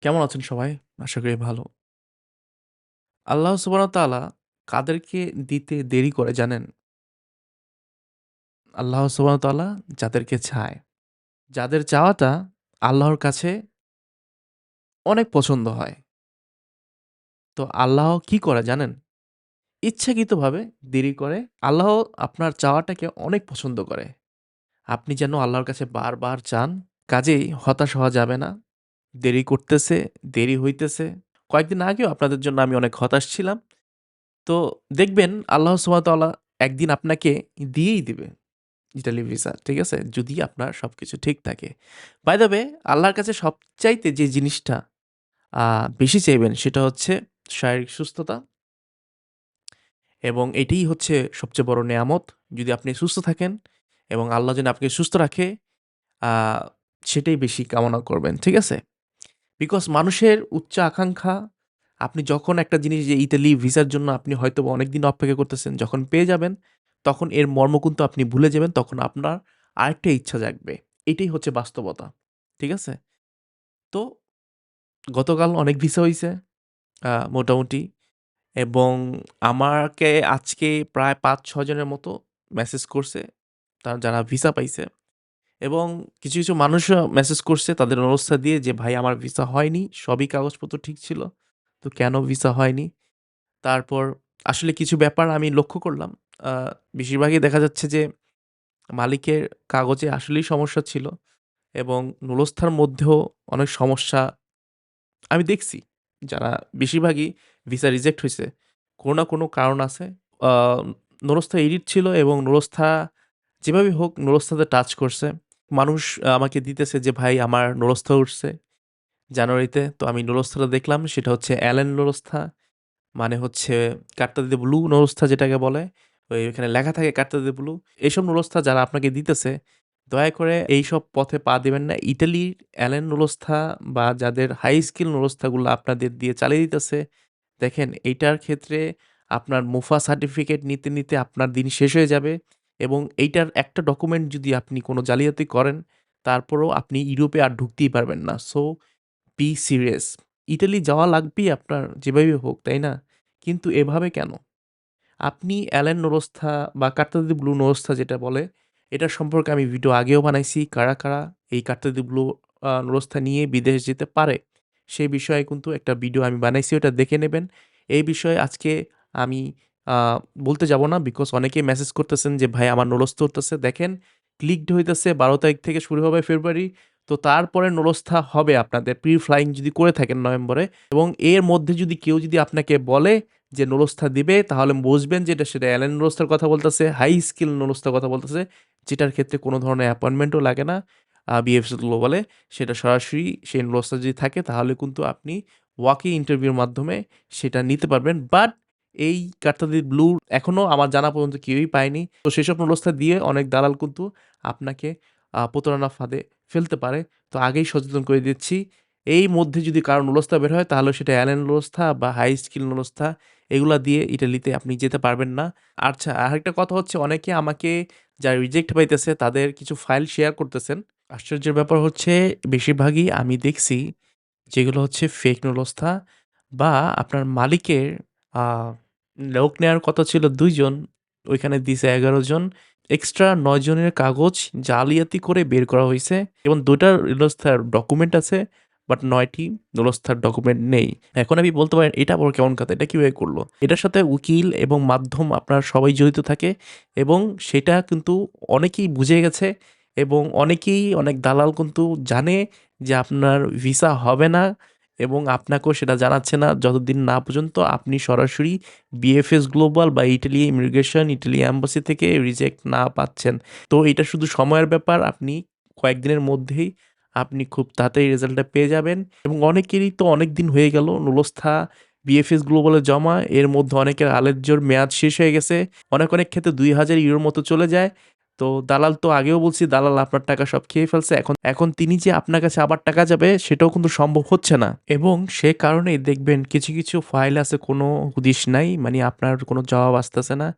কেমন আছেন সবাই? আশা করি ভালো। আল্লাহ সুবহানাহু কাদেরকে দিতে দেরি করে জানেন? আল্লাহ সুবহানাহু যাদেরকে চায়। যাদের চাওয়াটা আল্লাহর কাছে অনেক পছন্দ হয়। তো আল্লাহ কি করে জানেন? ইচ্ছাকৃতভাবে দেরি করে। আল্লাহ আপনার চাওয়াটাকে অনেক পছন্দ করে। আপনি যেন আল্লাহর কাছে বারবার চান। কাজেই হতাশ হওয়া যাবে না। দেরি করতেছে, দেরি হইতেছে। কয়েকদিন আগেও আপনাদের জন্য আমি অনেক হতাশ ছিলাম। তো দেখবেন আল্লাহ তাআলা একদিন আপনাকে দিয়েই দিবে ইতালি ভিসা। ঠিক আছে? যদি আপনার সব কিছু ঠিক থাকে। বাই দ্য আল্লাহর কাছে সবচাইতে যে জিনিসটা বেশি চাইবেন সেটা হচ্ছে শারীরিক সুস্থতা। এবং এটাই হচ্ছে সবচেয়ে বড় নেয়ামত। যদি আপনি সুস্থ থাকেন এবং আল্লাহ যেন আপনাকে সুস্থ রাখে সেটাই বেশি কামনা করবেন। ঠিক আছে? বিকজ মানুষের উচ্চ আকাঙ্ক্ষা আপনি যখন একটা জিনিস যে ইতালি ভিসার জন্য আপনি হয়তোবা অনেকদিন অপেক্ষা করতেছেন, যখন পেয়ে যাবেন তখন এর মর্ম কিন্তু আপনি ভুলে যাবেন। তখন আপনার আরেকটা ইচ্ছা জাগবে। এটাই হচ্ছে বাস্তবতা। ঠিক আছে? তো গতকাল অনেক ভিসা হয়েছে মোটামুটি এবং আমাকে আজকে প্রায় পাঁচ ছজনের মতো মেসেজ করছে। তারা যারা ভিসা পাইছে এবং কিছু, কিছু মানুষও মেসেজ করছে তাদের অবস্থা দিয়ে যে, "ভাই আমার ভিসা হয়নি। সবই কাগজপত্র ঠিক ছিল। তো কেন ভিসা হয়নি?" তারপর আসলে কিছু ব্যাপার আমি লক্ষ্য করলাম। বেশিরভাগই দেখা যাচ্ছে যে মালিকের কাগজে আসলেই সমস্যা ছিল এবং নুলস্থার মধ্যেও অনেক সমস্যা আমি দেখছি। যারা বেশিরভাগই ভিসা রিজেক্ট হইছে। কোনো না কোনো কারণ আছে। আ নুরস্থা এডিট ছিল এবং নুরস্থা যেভাবেই হোক নুরস্থাতে টাচ করছে। মানুষ আমাকে দিতেছে যে, "ভাই আমার নুরস্থা উঠছে জানুয়ারিতে।" তো আমি নুরস্থাটা দেখলাম সেটা হচ্ছে অ্যালেন নুরস্থা। মানে হচ্ছে কার্তা দি ব্লু নুরস্থা যেটাকে বলে। ওই ওখানে লেখা থাকে কার্তা দি ব্লু। এইসব নুরস্থা যারা আপনাকে দিতেছে, দয়া করে এইসব পথে পা দেবেন না। ইটালির অ্যালেন নুরস্থা বা যাদের হাই স্কিল নুরস্থাগুলো আপনাদের দিয়ে চালিয়ে দিতেছে, দেখেন এইটার ক্ষেত্রে আপনার মুফা সার্টিফিকেট নিতে, নিতে আপনার দিন শেষ হয়ে যাবে এবং এইটার একটা ডকুমেন্ট যদি আপনি কোনো জালিয়াতি করেন, তারপরেও আপনি ইউরোপে আর ঢুকতেই পারবেন না। So be serious. ইটালি যাওয়া লাগবেই আপনার যেভাবে হোক, তাই না? কিন্তু এভাবে কেন? আপনি অ্যালেন নুরস্থা বা কার্তাদি ব্লু নুরস্থা যেটা বলে, এটার সম্পর্কে আমি ভিডিও আগেও বানাইছি। কারা, কারা এই কার্তাদি ব্লু নুরস্থা নিয়ে বিদেশ যেতে পারে, সে বিষয়ে কিন্তু একটা ভিডিও আমি বানাইছি ওটা দেখে নেবেন। এই বিষয়ে আজকে আমি বলতে যাব না বিকজ অনেকেই মেসেজ করতেছেন যে, "ভাই আমার নুরস্থা উঠতেছে।" দেখেন ক্লিকড হইতেছে ১২ তারিখ থেকে শুরু হবে ফেব্রুয়ারি। তো তারপরে নুরস্থা হবে আপনাদের প্রি ফ্লাইং যদি করে থাকেন নভেম্বরে এবং এর মধ্যে যদি কেউ যদি আপনাকে বলে যে নুরস্থা দিবে তাহলে বুঝবেন যে এটা সেটা অ্যালেন নুরস্থার কথা বলতেছে, হাই স্কিল নুরস্থার কথা বলতেছে। যেটার ক্ষেত্রে কোনো ধরনের অ্যাপয়েন্টমেন্টও লাগে না বিএফসি গ্লোবালে। সেটা সরাসরি সেই নুরস্থা যদি থাকে তাহলে কিন্তু আপনি ওয়াক-ইন ইন্টারভিউর মাধ্যমে সেটা নিতে পারবেন। বাট এই কার্তা দি ব্লু এখনও আমার জানা পর্যন্ত কেউই পায়নি। তো সেসব নুরস্থা দিয়ে অনেক দালাল কিন্তু আপনাকে প্রতারণা ফাঁদে ফেলতে পারে। তো আগেই সচেতন করে দিচ্ছি। এই মধ্যে যদি কারও নুরস্থা বের হয়, তাহলে সেটা অ্যালেন নুরস্থা বা হাই স্কিল নুরস্থা এগুলা দিয়ে ইটালিতে আপনি যেতে পারবেন না। আচ্ছা আরেকটা কথা হচ্ছে, অনেকে আমাকে যারা রিজেক্ট পাইতেছে, তাদের কিছু ফাইল শেয়ার করতেছেন। আশ্চর্যের ব্যাপার হচ্ছে, বেশিরভাগই আমি দেখছি যেগুলো হচ্ছে ফেক নুরস্থা বা আপনার মালিকের লোক নেওয়ার কথা ছিল দুইজন, ওইখানে দিছে ১১ জন। এক্সট্রা ৯ জনের কাগজ জালিয়াতি করে বের করা হয়েছে এবং ২ টা ডকুমেন্ট আছে, বাট ৯ টি ডকুমেন্ট নেই। এখন আপনি বলতে পারেন এটা আবার কেমন কথা? এটা কীভাবে করল? এটার সাথে উকিল এবং মাধ্যম আপনার সবাই জড়িত থাকে এবং সেটা কিন্তু অনেকেই বুঝে গেছে এবং অনেকেই, অনেক দালাল কিন্তু জানে যে আপনার ভিসা হবে না এবং আপনাকেও সেটা জানাচ্ছে না যতদিন না পর্যন্ত আপনি সরাসরি বিএফএস গ্লোবাল বা ইটালি ইমিগ্রেশন, ইটালি অ্যাম্বাসি থেকে রিজেক্ট না পাচ্ছেন। তো এটা শুধু সময়ের ব্যাপার। আপনি কয়েকদিনের মধ্যেই আপনি খুব তাড়াতাড়ি রেজাল্টটা পেয়ে যাবেন এবং অনেকেরই তো অনেক দিন হয়ে গেল নুরস্থা বিএফএস গ্লোবালে জমা। এর মধ্যে অনেকের আলেজ্জোর মেয়াদ শেষ হয়ে গেছে। অনেক, অনেক ক্ষেত্রে ২,০০০ ইউরোর মতো চলে যায়। তো দালাল তো আগেও বলছি দালাল আপনার টাকা সব খেয়ে ফেলছে। এখন এখন তিনি যে আপনার কাছে আবার টাকা যাবে সেটাও কিন্তু সম্ভব হচ্ছে না এবং সে কারণেই দেখবেন কিছু, কিছু ফাইল আছে কোনো হুদিস নাই। মানে আপনার কোনো জবাব আসতেছে না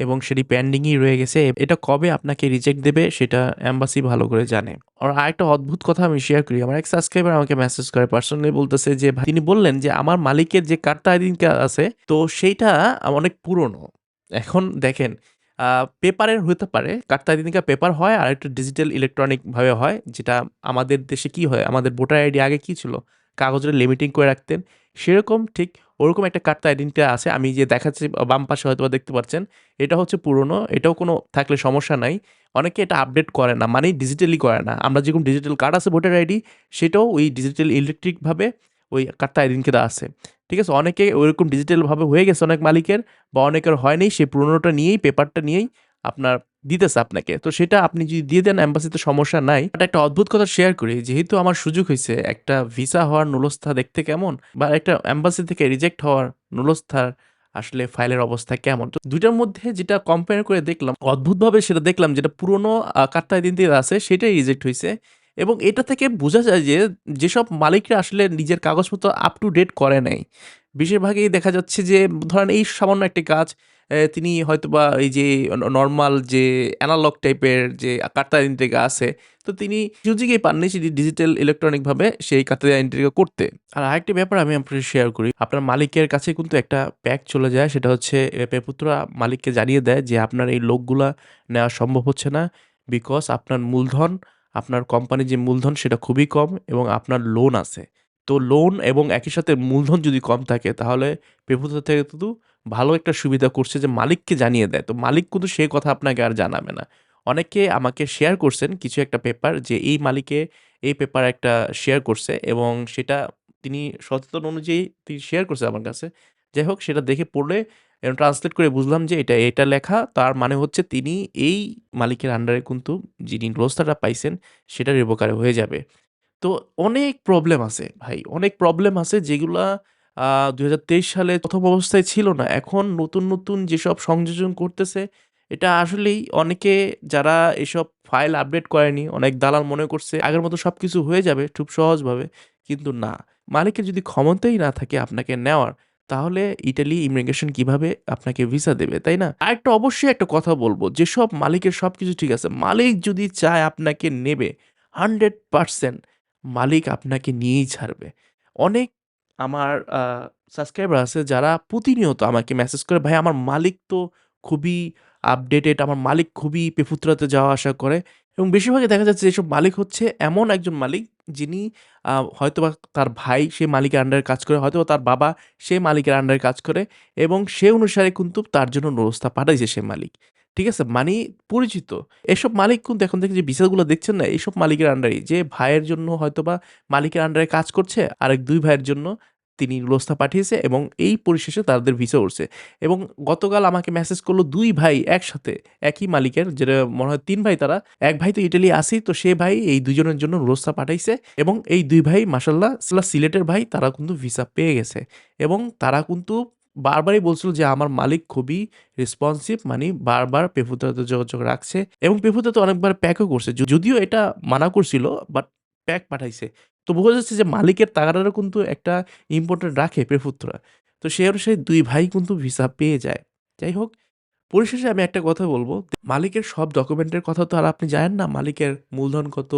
এবং সেটি পেন্ডিংই রয়ে গেছে। এটা কবে আপনাকে রিজেক্ট দেবে সেটা অ্যাম্বাসি ভালো করে জানে। আর আরেকটা অদ্ভুত কথা আমি শেয়ার করি। আমার এক সাবস্ক্রাইবার আমাকে মেসেজ করে পার্সোনালি বলতেছে যে তিনি বললেন যে আমার মালিকের যে কার্ডটা আছে তো সেইটা অনেক পুরনো। এখন দেখেন পেপারের হতে পারে আইডেন্টি পেপার হয় আর একটা ডিজিটাল ইলেকট্রনিকভাবে হয়, যেটা আমাদের দেশে কি হয়, আমাদের ভোটার আইডি আগে কি ছিল? কাগজের লিমিটিং করে রাখতেন। সেরকম ঠিক ওরকম একটা কার্ডটা আইডেন্টি আছে। আমি যে দেখাচ্ছি, বাম পাশে হয়তোবা দেখতে পাচ্ছেন। এটা হচ্ছে পুরনো। এটাও কোনো থাকলে সমস্যা নাই। অনেকে এটা আপডেট করে না। মানে ডিজিটালি করে না। আমরা যেরকম ডিজিটাল কার্ড আছে ভোটার আইডি, সেটাও ওই ডিজিটাল ইলেকট্রিকভাবে ওই কার্ডটা আইডেন্টি কার্ড আছে। ঠিক আছে? অনেকে ওরকম ডিজিটাল ভাবে হয়ে গেছে অনেক মালিকের বা অনেকের হয়নি, সেই পুরনোটা নিয়েই পেপারটা নিয়েই আপনার দিতেছে আপনাকে। তো সেটা আপনি যদি দিয়ে দেন এম্বাসিতে সমস্যা নাই। বাট একটা অদ্ভুত কথা শেয়ার করি। যেহেতু আমার সুযোগ হইছে একটা ভিসা হওয়ার নুলস্থা দেখতে কেমন বা একটা এম্বাসি থেকে রিজেক্ট হওয়ার নুলস্থার আসলে ফাইলের অবস্থা কেমন। তো ২ টার মধ্যে যেটা কম্পেয়ার করে দেখলাম, অদ্ভুতভাবে সেটা দেখলাম, যেটা পুরনো আ দিন আইডেন্টি আছে, সেটাই রিজেক্ট হইছে। এবং এটা থেকে বোঝা যায় যে যেসব মালিকরা আসলে নিজের কাগজপত্র আপ টু ডেট করে নাই। বেশিরভাগই দেখা যাচ্ছে যে ধরেন এই সামান্য একটি কাজ তিনি হয়তোবা এই যে নর্মাল যে অ্যানালগ টাইপের যে কার্ডটা আইডেন্টি আছে, তো তিনি সুযোগই পাননি সেটি ডিজিটাল ইলেকট্রনিকভাবে সেই কার্ডটা আইডেন্টি করতে। আর আরেকটি ব্যাপার আমি আপনাকে শেয়ার করি। আপনার মালিকের কাছে কিন্তু একটা প্যাক চলে যায়, সেটা হচ্ছে পেপুত্রা মালিককে জানিয়ে দেয় যে আপনার এই লোকগুলা নেওয়া সম্ভব হচ্ছে না। বিকজ আপনার মূলধন আপনার কোম্পানির যে মূলধন সেটা খুবই কম এবং আপনার লোন আছে। তো লোন এবং একই সাথে মূলধন যদি কম থাকে, তাহলে পেপুত্রা থেকে কিন্তু ভালো একটা সুবিধা করছে যে মালিককে জানিয়ে দেয়। তো মালিক কিন্তু সে কথা আপনাকে আর জানাবে না। অনেকে আমাকে শেয়ার করছেন কিছু একটা পেপার যে এই মালিকে এই পেপার একটা শেয়ার করছে এবং সেটা তিনি সচেতন অনুযায়ী তিনি শেয়ার করছে আমার কাছে। যাই হোক, সেটা দেখে পড়লে এবং ট্রান্সলেট করে বুঝলাম যে এটা, এটা লেখা তার মানে হচ্ছে তিনি এই মালিকের আন্ডারে কিন্তু যিনি নুলস্থাটা পাইছেন সেটা রেভোকারে হয়ে যাবে। তো অনেক প্রবলেম আছে ভাই। অনেক প্রবলেম আছে যেগুলা ২০২৩ সালে প্রথম অবস্থায় ছিল না। এখন নতুন, নতুন যেসব সংযোজন করতেছে এটা আসলেই অনেকে যারা এসব ফাইল আপডেট করেনি অনেক দালাল মনে করছে আগের মতো সব কিছু হয়ে যাবে খুব সহজভাবে। কিন্তু না। মালিকের যদি ক্ষমতাই না থাকে আপনাকে নেওয়ার তাহলে ইটালি ইমিগ্রেশন কীভাবে আপনাকে ভিসা দেবে, তাই না? আরেকটা অবশ্যই একটা কথা বলব যেসব মালিকের সব কিছু ঠিক আছে। মালিক যদি চায় আপনাকে নেবে 100% মালিক আপনাকে নিয়েই ছাড়বে। অনেক আমার সাবস্ক্রাইবার আছে যারা প্রতিনিয়ত আমাকে মেসেজ করে ভাই আমার মালিক তো খুবই আপডেটেড, আমার মালিক খুবই পেপুত্রাতে যাওয়া আসা করে এবং বেশিরভাগই দেখা যাচ্ছে এসব মালিক হচ্ছে এমন একজন মালিক যিনি হয়তোবা তার ভাই সে মালিকের আন্ডারে কাজ করে, হয়তোবা তার বাবা সে মালিকের আন্ডারে কাজ করে এবং সে অনুসারে কিন্তু তার জন্য নুলস্থা পাঠাইছে সে মালিক। ঠিক আছে? মানি পরিচিত। এসব মালিক কিন্তু এখন থেকে যে বিচারগুলো দেখছেন না এইসব মালিকের আন্ডারেই। যে ভাইয়ের জন্য হয়তোবা মালিকের আন্ডারে কাজ করছে আরেক দুই ভাইয়ের জন্য তিনি নুলস্থা পাঠিয়েছে এবং এই পরিশেষে তাদের ভিসা উঠছে। এবং গতকাল আমাকে মেসেজ করল দুই ভাই একসাথে, একই মালিকের, যেটা মনে হয় তিন ভাই তারা। এক ভাই তো ইটালি আছেই, তো সে ভাই এই দুজনের জন্য নুলস্থা পাঠাইছে এবং এই দুই ভাই মাশাআল্লাহ সিলেটের ভাই, তারা কিন্তু ভিসা পেয়ে গেছে। এবং তারা কিন্তু বারবারই বলছিল যে আমার মালিক খুবই রেসপন্সিভ মানি বারবার পেপুত্রাতে যোগাযোগ রাখছে এবং পেপুত্রাতে অনেকবার প্যাকও করছে। যদিও এটা মানা করছিল বাট প্যাক পাঠাইছে। তো বোঝা যাচ্ছে যে মালিকের তাগাদারও কিন্তু একটা ইম্পোর্টেন্ট রাখে পেপুত্রা। তো সে অনুসারে দুই ভাই কিন্তু ভিসা পেয়ে যায়। যাই হোক পরিশেষে আমি একটা কথা বলব মালিকের সব ডকুমেন্টের কথা তো আর আপনি জানেন না। মালিকের মূলধন কত,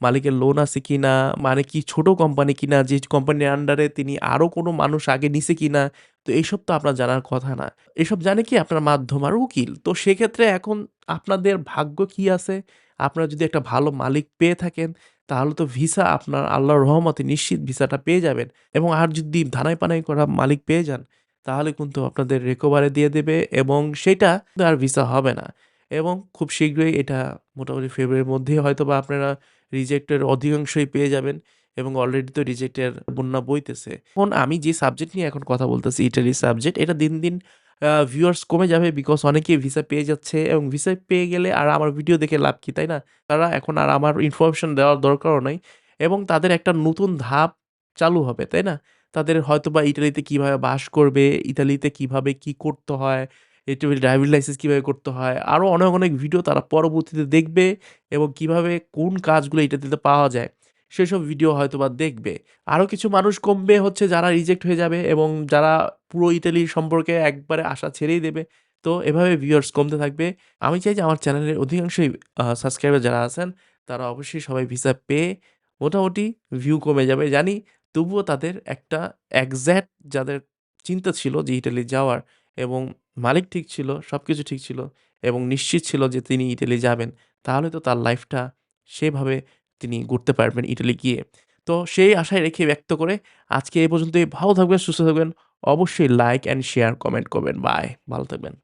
মালিকের লোন আছে কি না মানে কি ছোট কোম্পানি কিনা, যে কোম্পানির আন্ডারে তিনি আরও কোনো মানুষ আগে নিছে কি না তো এইসব তো আপনার জানার কথা না। এসব জানে কি আপনার মাধ্যম আর উকিল। তো সেক্ষেত্রে এখন আপনাদের ভাগ্য কি আছে? আপনারা যদি একটা ভালো মালিক পেয়ে থাকেন তাহলে তো ভিসা আপনার আল্লাহর রহমতে নিশ্চিত ভিসাটা পেয়ে যাবেন এবং আর যদি ধানাই-পানাই করা মালিক পেয়ে যান তাহলে কিন্তু আপনাদের রিকভারি দিয়ে দেবে এবং সেটা আর ভিসা হবে না। এবং খুব শীঘ্রই এটা মোটামুটি ফেব্রুয়ারির মধ্যেই হয়তো বা আপনারা রিজেক্টের অধিকাংশই পেয়ে যাবেন এবং অলরেডি তো রিজেক্টের বন্যা বইতেছে। এখন আমি যে সাবজেক্ট নিয়ে এখন কথা বলতেছি ইটালি সাবজেক্ট এটা দিন, দিন ভিউয়ার্স কমে যাবে বিকজ অনেকেই ভিসা পেয়ে যাচ্ছে এবং ভিসা পেয়ে গেলে আর আমার ভিডিও দেখে লাভ কি, তাই না? তারা এখন আর আমার ইনফরমেশন দেওয়ার দরকারও নাই এবং তাদের একটা নতুন ধাপ চালু হবে, তাই না? তাদের হয়তোবা ইটালিতে কীভাবে বাস করবে, ইতালিতে কীভাবে কি করতে হয়, ইটালির ড্রাইভিং লাইসেন্স কীভাবে করতে হয়। আরও অনেক, অনেক ভিডিও তারা পরবর্তীতে দেখবে এবং কীভাবে কোন কাজগুলো ইটালিতে পাওয়া যায় সেসব ভিডিও হয়তোবা দেখবে। আরও কিছু মানুষ কমবে হচ্ছে যারা রিজেক্ট হয়ে যাবে এবং যারা পুরো ইটালি সম্পর্কে একবারে আশা ছেড়েই দেবে। তো এভাবে ভিউয়ার্স কমতে থাকবে। আমি চাই যে আমার চ্যানেলের অধিকাংশই সাবস্ক্রাইবার যারা আছেন তারা অবশ্যই সবাই ভিসা পেয়ে মোটামুটি ভিউ কমে যাবে জানি। তবুও তাদের একটা একজ্যাক্ট যাদের চিন্তা ছিল যে ইটালি যাওয়ার এবং মালিক ঠিক ছিল, সব কিছু ঠিক ছিল এবং নিশ্চিত ছিল যে তিনি ইটালি যাবেন। তাহলে তো তার লাইফটা সেভাবে তিনি ঘুরতে পারবেন ইটালি গিয়ে। তো সেই আশায় রেখে ব্যক্ত করে আজকে এই পর্যন্তই। ভালো থাকবেন, সুস্থ থাকবেন। অবশ্যই লাইক অ্যান্ড শেয়ার কমেন্ট করবেন। বাই। ভালো থাকবেন।